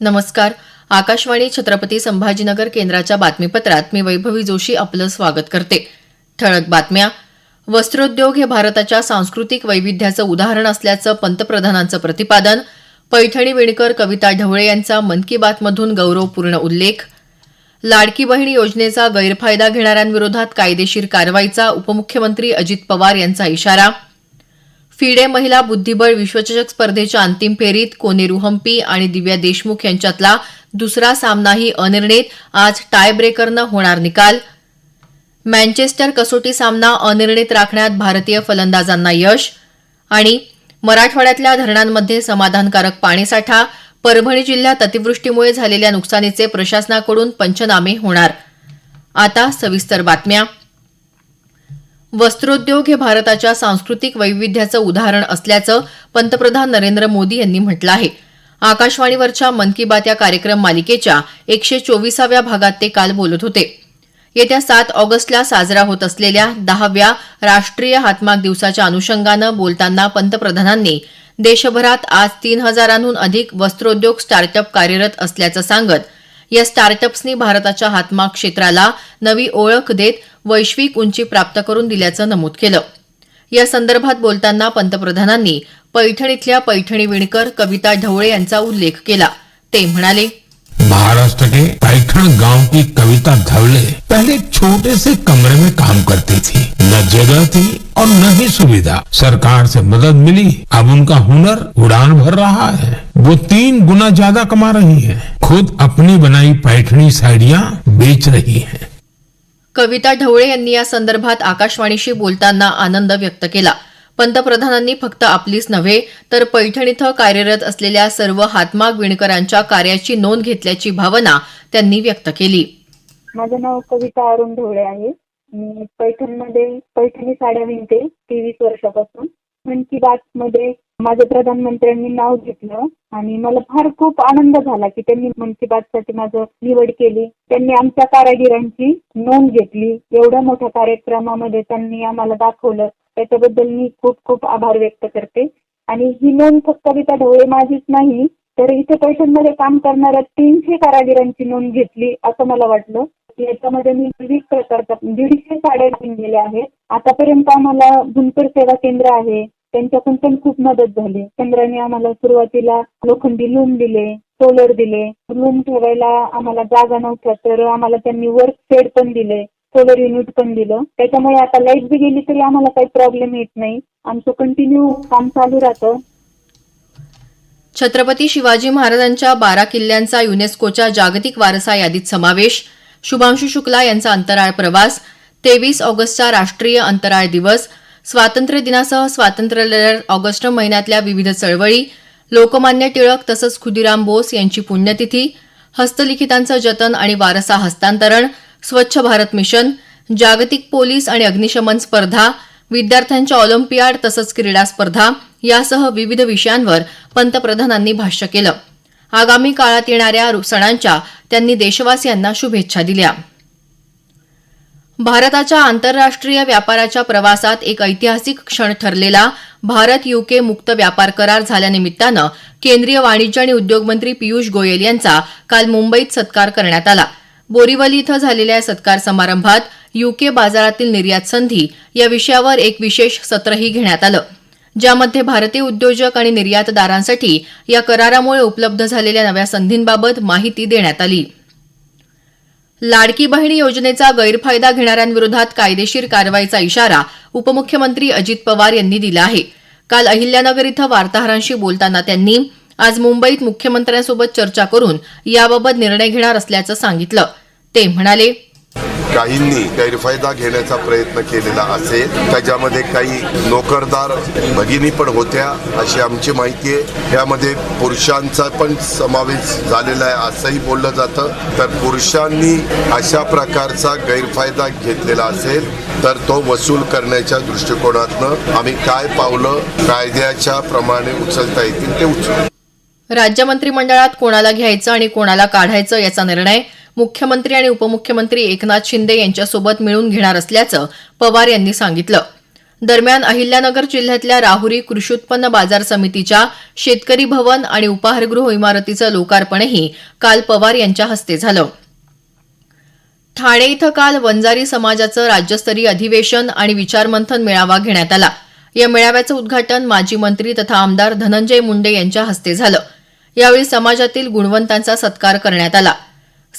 नमस्कार. आकाशवाणी छत्रपती संभाजीनगर केंद्राच्या बातमीपत्रात मी वैभवी जोशी आपलं स्वागत करते. ठळक बातम्या. वस्त्रोद्योग हे भारताच्या सांस्कृतिक वैविध्याचं उदाहरण असल्याचं पंतप्रधानांचं प्रतिपादन. पैठणी विणकर कविता ढवळे यांचा मन की बातमधून गौरवपूर्ण उल्लेख. लाडकी बहीण योजनेचा गैरफायदा घेणाऱ्यांविरोधात कायदेशीर कारवाईचा उपमुख्यमंत्री अजित पवार यांचा इशारा. फिडे महिला बुद्धिबळ विश्वचषक स्पर्धेच्या अंतिम फेरीत कोनेरू हम्पी आणि दिव्या देशमुख यांच्यातला दुसरा सामनाही अनिर्णित. आज टाय ब्रेकरनं होणार निकाल. मँचेस्टर कसोटी सामना अनिर्णित राखण्यात भारतीय फलंदाजांना यश. आणि मराठवाड्यातल्या धरणांमध्ये समाधानकारक पाणीसाठा. परभणी जिल्ह्यात अतिवृष्टीमुळे झालेल्या नुकसानीचे प्रशासनाकडून पंचनामे होणार. आता सविस्तर बातम्या. वस्त्रोद्योग हे भारताच्या सांस्कृतिक वैविध्याचं उदाहरण असल्याचं पंतप्रधान नरेंद्र मोदी यांनी म्हटलं आहे. आकाशवाणीवरच्या मन की बात या कार्यक्रम मालिकेच्या एकशे चोवीसाव्या भागात ते काल बोलत होते. येत्या सात ऑगस्टला साजरा होत असलेल्या दहाव्या राष्ट्रीय हातमाग दिवसाच्या अनुषंगानं बोलताना पंतप्रधानांनी देशभरात आज तीन हजारांहून अधिक वस्त्रोद्योग स्टार्टअप कार्यरत असल्याचं सांगत या स्टार्टअप्सनी भारताच्या हातमाग क्षेत्राला नवी ओळख देत वैश्विक उंची प्राप्त करून दिल्याचं नमूद केलं. या संदर्भात बोलताना पंतप्रधानांनी पैठण इथल्या पैठणी विणकर कविता ढवळे यांचा उल्लेख केला. ते म्हणाले महाराष्ट्र के पैठण गांव की कविता धवले पहले छोटे से कमरे में काम करती थी. न जगह थी और न ही सुविधा. सरकार से मदद मिली. अब उनका हुनर उड़ान भर रहा है. वो तीन गुना ज्यादा कमा रही है। खुद अपनी बनाई पैठणी साड़ियाँ बेच रही है। कविता ढवळे यांनी या संदर्भात आकाशवाणीशी बोलताना आनंद व्यक्त केला. पंतप्रधानांनी फक्त आपलीच नव्हे तर पैठण इथं कार्यरत असलेल्या सर्व हातमाग विणकरांच्या कार्याची नोंद घेतल्याची भावना त्यांनी व्यक्त केली. माझं नाव कविता अरुण ढोळे आहे. मी पैठणमध्ये पैठणी साड्या विणते तेवीस वर्षापासून. मन की बात मध्ये माझ्या प्रधानमंत्र्यांनी नाव घेतलं आणि मला फार खूप आनंद झाला की त्यांनी मन की बात साठी माझं निवड केली. त्यांनी आमच्या कारागिरांची नोंद घेतली. एवढ्या मोठ्या कार्यक्रमामध्ये त्यांनी आम्हाला दाखवलं. त्याच्याबद्दल मी खूप खूप आभार व्यक्त करते. आणि ही नोंद फक्त कविता ढवळे माझीच नाही तर इथे पैठणमध्ये काम करणाऱ्या तीनशे कारागिरांची नोंद घेतली असं मला वाटलं. याच्यामध्ये मी विविध प्रकारच्या दीडशे साड्या गेले आहेत. आतापर्यंत आम्हाला बुनकर सेवा केंद्र आहे. त्यांच्याकडून पण खूप मदत झाली. चंद्राने आम्हाला सुरुवातीला लोखंडी लूम दिले सोलर दिले. लूम ठेवायला आम्हाला जागा नव्हत्या तर आम्हाला त्यांनी वर्क शेड पण दिले सोलर युनिट पण दिलं. त्याच्यामुळे आता लाइट बी गेली तरी आम्हाला काही प्रॉब्लेम येत नाही. आमचं कंटिन्यू काम चालू राहतं. छत्रपती शिवाजी महाराजांच्या बारा किल्ल्यांचा युनेस्कोच्या जागतिक वारसा यादीत समावेश. शुभांशु शुक्ला यांचा अंतराळ प्रवास. तेवीस ऑगस्टचा राष्ट्रीय अंतराळ दिवस. स्वातंत्र्य दिनासह स्वातंत्र्य ऑगस्ट महिन्यातल्या विविध चळवळी लोकमान्य टिळक तसंच खुदिराम बोस यांची पुण्यतिथी हस्तलिखितांचं जतन आणि वारसा हस्तांतरण स्वच्छ भारत मिशन जागतिक पोलीस आणि अग्निशमन स्पर्धा विद्यार्थ्यांच्या ऑलिम्पियाड तसंच क्रीडा स्पर्धा यासह विविध विषयांवर पंतप्रधानांनी भाष्य केलं. आगामी काळात येणाऱ्या सणांच्या त्यांनी देशवासियांना शुभेच्छा दिल्या. भारताच्या आंतरराष्ट्रीय व्यापाराच्या प्रवासात एक ऐतिहासिक क्षण ठरलेला भारत युके मुक्त व्यापार करार झाल्यानिमित्तानं केंद्रीय वाणिज्य आणि उद्योग मंत्री पियुष गोयल यांचा काल मुंबईत सत्कार करण्यात आला. बोरीवली इथं झालेल्या या सत्कार समारंभात युके बाजारातील निर्यात संधी या विषयावर एक विशेष सत्रही घेण्यात आलं. ज्यामध्ये भारतीय उद्योजक आणि निर्यातदारांसाठी या करारामुळे उपलब्ध झालेल्या नव्या संधींबाबत माहिती देण्यात आली. लाडकी बहिणी योजनेचा गैरफायदा घेणाऱ्यांविरोधात कायदेशीर कारवाईचा इशारा उपमुख्यमंत्री अजित पवार यांनी दिला आहे. काल अहिल्यानगर इथं वार्ताहरांशी बोलताना त्यांनी आज मुंबईत मुख्यमंत्र्यांसोबत चर्चा करून याबाबत निर्णय घेणार असल्याचं सांगितलं. ते म्हणाले काहींनी गैरफायदा घेण्याचा प्रयत्न केलेला असेल त्याच्यामध्ये काही नोकरदार भगिनी पण होत्या अशी आमची माहिती आहे. यामध्ये पुरुषांचा पण समावेश झालेला आहे असंही बोललं जातं. तर पुरुषांनी अशा प्रकारचा गैरफायदा घेतलेला असेल तर तो वसूल करण्याच्या दृष्टिकोनातनं आम्ही काय पावलं कायद्याच्या प्रमाणे उचलता येतील ते उचलू. राज्य मंत्रिमंडळात कोणाला घ्यायचं आणि कोणाला काढायचं याचा निर्णय मुख्यमंत्री आणि उपमुख्यमंत्री एकनाथ शिंदे यांच्यासोबत मिळून घेणार असल्याचं पवार यांनी सांगितलं. दरम्यान अहिल्यानगर जिल्ह्यातल्या राहुरी कृषी उत्पन्न बाजार समितीच्या शेतकरी भवन आणि उपाहारगृह इमारतीचं लोकार्पणही काल पवार यांच्या हस्ते झालं. ठाणे इथं काल वंजारी समाजाचं राज्यस्तरीय अधिवेशन आणि विचारमंथन मेळावा घेण्यात आला. या मेळाव्याचं उद्घाटन माजी मंत्री तथा आमदार धनंजय मुंडे यांच्या हस्ते झालं. यावेळी समाजातील गुणवंतांचा सत्कार करण्यात आला.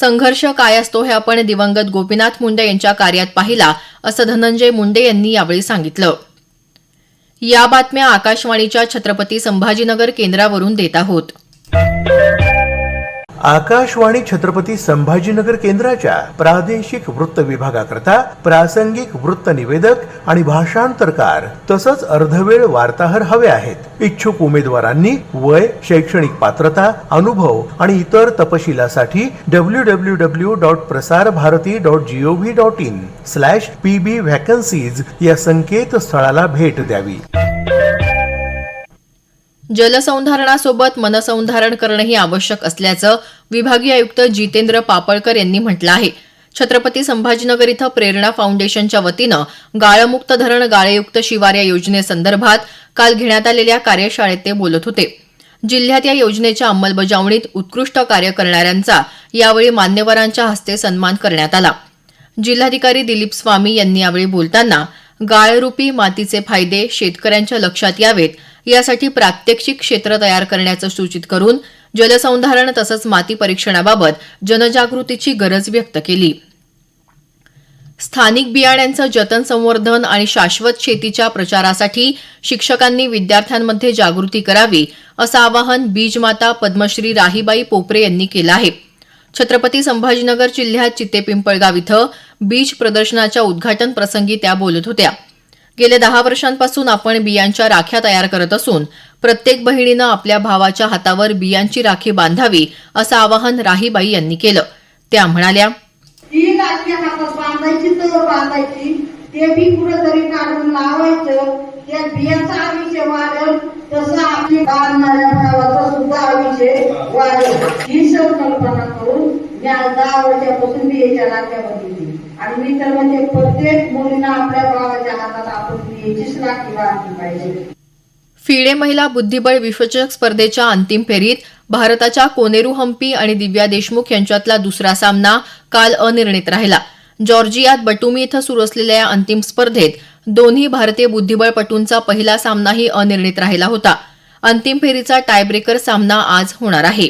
संघर्ष काय असतो हे आपण दिवंगत गोपीनाथ मुंडे यांच्या कार्यात पाहिला असं धनंजय मुंडे यांनी यावेळी सांगितलं. या बातम्या आकाशवाणीच्या छत्रपती संभाजीनगर केंद्रावरून देत आहोत. आकाशवाणी छत्रपती संभाजीनगर केंद्राच्या प्रादेशिक वृत्त विभागाकरता प्रासंगिक वृत्त निवेदक आणि भाषांतरकार तसंच अर्धवेळ वार्ताहर हवे आहेत. इच्छुक उमेदवारांनी वय शैक्षणिक पात्रता अनुभव आणि इतर तपशिलासाठी W W W dot Prasar Bharati dot GOV dot in slash P B vacancies या संकेतस्थळाला भेट द्यावी. जलसंधारणासोबत मनसंधारण करणंही आवश्यक असल्याचं विभागीय आयुक्त जितेंद्र पापळकर यांनी म्हटलं आहे. छत्रपती संभाजीनगर इथं प्रेरणा फाउंडेशनच्या वतीनं गाळमुक्त धरण गाळेयुक्त शिवार या योजनेसंदर्भात काल घेण्यात आलेल्या कार्यशाळेत ते बोलत होते. जिल्ह्यात या योजनेच्या अंमलबजावणीत उत्कृष्ट कार्य करणाऱ्यांचा यावेळी मान्यवरांच्या हस्ते सन्मान करण्यात आला. जिल्हाधिकारी दिलीप स्वामी यांनी यावेळी बोलताना गाळरूपी मातीचे फायदे शेतकऱ्यांच्या लक्षात यावेत यासाठी प्रात्यक्षिक क्षेत्र तयार करण्याचं सूचित करून जलसंधारण तसंच माती परीक्षणाबाबत जनजागृतीची गरज व्यक्त केली. स्थानिक बियाण्यांचं जतन संवर्धन आणि शाश्वत शेतीच्या प्रचारासाठी शिक्षकांनी विद्यार्थ्यांमध्ये जागृती करावी असं आवाहन बीजमाता पद्मश्री राहीबाई पोपरे यांनी केलं आहे. छत्रपती संभाजीनगर जिल्ह्यात चित्तेपिंपळगाव इथं बीज प्रदर्शनाच्या उद्घाटन प्रसंगी त्या बोलत होत्या. गेल्या दहा वर्षांपासून आपण बियांच्या राख्या तयार करत असून प्रत्येक बहिणीनं आपल्या भावाच्या हातावर बियांची राखी बांधावी असं आवाहन राहीबाई यांनी केलं. त्या म्हणाल्या राखी हातात बांधायची तर बांधायची ते बी कुठेतरी काढून लावायचं. त्या बियाचा आयुष्य वाढेल तसं आपली बांधणाऱ्या सुद्धा आयुष्य वाढेल. ही संकल्पना करून मी आज दहा वर्षापासून बियाच्या राख्या बघितली आणि मी तर म्हणजे प्रत्येक मुलींना आपल्या भावाच्या हातात आपण याचीच राखी बांधली पाहिजे. फिडे महिला बुद्धिबळ विश्वचषक स्पर्धेच्या अंतिम फेरीत भारताच्या कोनेरू हम्पी आणि दिव्या देशमुख यांच्यातला दुसरा सामना काल अनिर्णित राहिला. जॉर्जियात बटुमी इथं सुरू असलेल्या या अंतिम स्पर्धेत दोन्ही भारतीय बुद्धिबळपटूंचा पहिला सामनाही अनिर्णित राहिला होता. अंतिम फेरीचा टायब्रेकर सामना आज होणार आहे.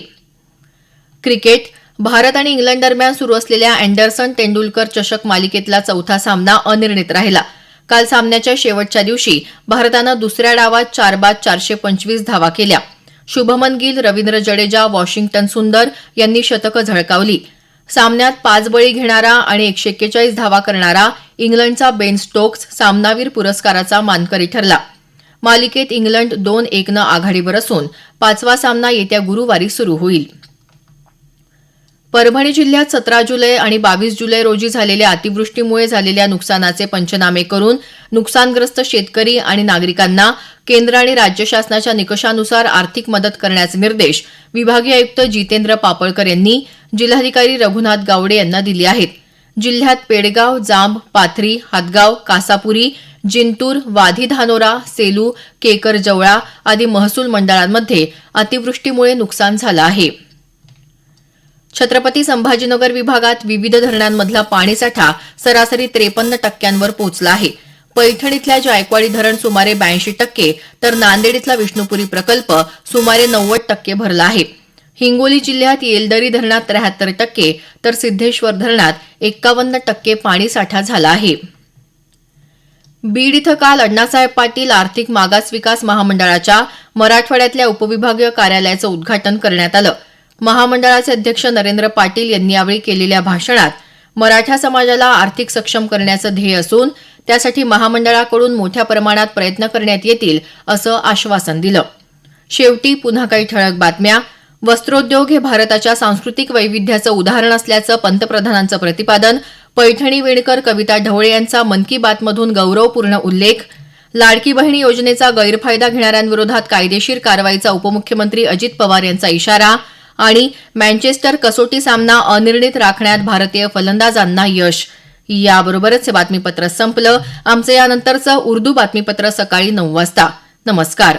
क्रिकेट भारत आणि इंग्लंड दरम्यान सुरू असलेल्या अँडरसन तेंडुलकर चषक मालिकेतला चौथा सामना अनिर्णित राहिला. काल सामन्याच्या शेवटच्या दिवशी भारतानं दुसऱ्या डावात चार बाद चारशे पंचवीस धावा केल्या. शुभमन गिल रवींद्र जडेजा वॉशिंग्टन सुंदर यांनी शतकं झळकावली. सामन्यात पाच बळी घेणारा आणि एकशे एक्केचाळीस धावा करणारा इंग्लंडचा बेन स्टोक्स सामनावीर पुरस्काराचा मानकरी ठरला. मालिकेत इंग्लंड दोन एकनं आघाडीवर असून पाचवा सामना येत्या गुरुवारी सुरू होईल. परभणी जिल्ह्यात सतरा जुलै आणि बावीस जुलै रोजी झालेल्या अतिवृष्टीमुळे झालेल्या नुकसानाचे पंचनामे करून नुकसानग्रस्त शेतकरी आणि नागरिकांना केंद्र आणि राज्य शासनाच्या निकषानुसार आर्थिक मदत करण्याचे निर्देश विभागीय आयुक्त जितेंद्र पापळकर यांनी जिल्हाधिकारी रघुनाथ गावडे यांना दिले आहेत. जिल्ह्यात पेडगाव जांब पाथरी हातगाव कासापुरी जिंतूर वाधी धानोरा सेलू केकर जवळा आदी महसूल मंडळांमध्ये अतिवृष्टीमुळे नुकसान झालं आहे. छत्रपती संभाजीनगर विभागात विविध धरणांमधला पाणीसाठा सरासरी त्रेपन्न टक्क्यांवर पोहोचला आहे. पैठण इथल्या जायकवाडी धरण सुमारे ब्याऐंशी टक्के तर नांदेड इथला विष्णुपुरी प्रकल्प सुमारे नव्वद टक्के भरला आहे. हिंगोली जिल्ह्यात येलदरी धरणात त्र्याहत्तर टक्के तर सिद्धेश्वर धरणात एक्कावन्न टक्के पाणीसाठा झाला आहे. बीड इथं काल अण्णासाहेब पाटील आर्थिक मागास विकास महामंडळाच्या मराठवाड्यातल्या उपविभागीय कार्यालयाचं उद्घाटन करण्यात आलं. महामंडळाचे अध्यक्ष नरेंद्र पाटील यांनी यावेळी केलेल्या भाषणात मराठा समाजाला आर्थिक सक्षम करण्याचं ध्येय असून त्यासाठी महामंडळाकडून मोठ्या प्रमाणात प्रयत्न करण्यात येतील असं आश्वासन दिलं. शेवटी पुन्हा काही ठळक बातम्या. वस्त्रोद्योग हे भारताच्या सांस्कृतिक वैविध्याचं उदाहरण असल्याचं पंतप्रधानांचं प्रतिपादन. पैठणी वेणकर कविता ढवळे यांचा मन की बातमधून गौरवपूर्ण उल्लेख. लाडकी बहिणी योजनेचा गैरफायदा घेणाऱ्यांविरोधात कायदेशीर कारवाईचा उपमुख्यमंत्री अजित पवार यांचा इशारा. आणि मँचेस्टर कसोटी सामना अनिर्णित राखण्यात भारतीय फलंदाजांना यश. याबरोबरच हे बातमीपत्र संपलं. आमचं यानंतरचं उर्दू बातमीपत्र सकाळी नऊ वाजता. नमस्कार.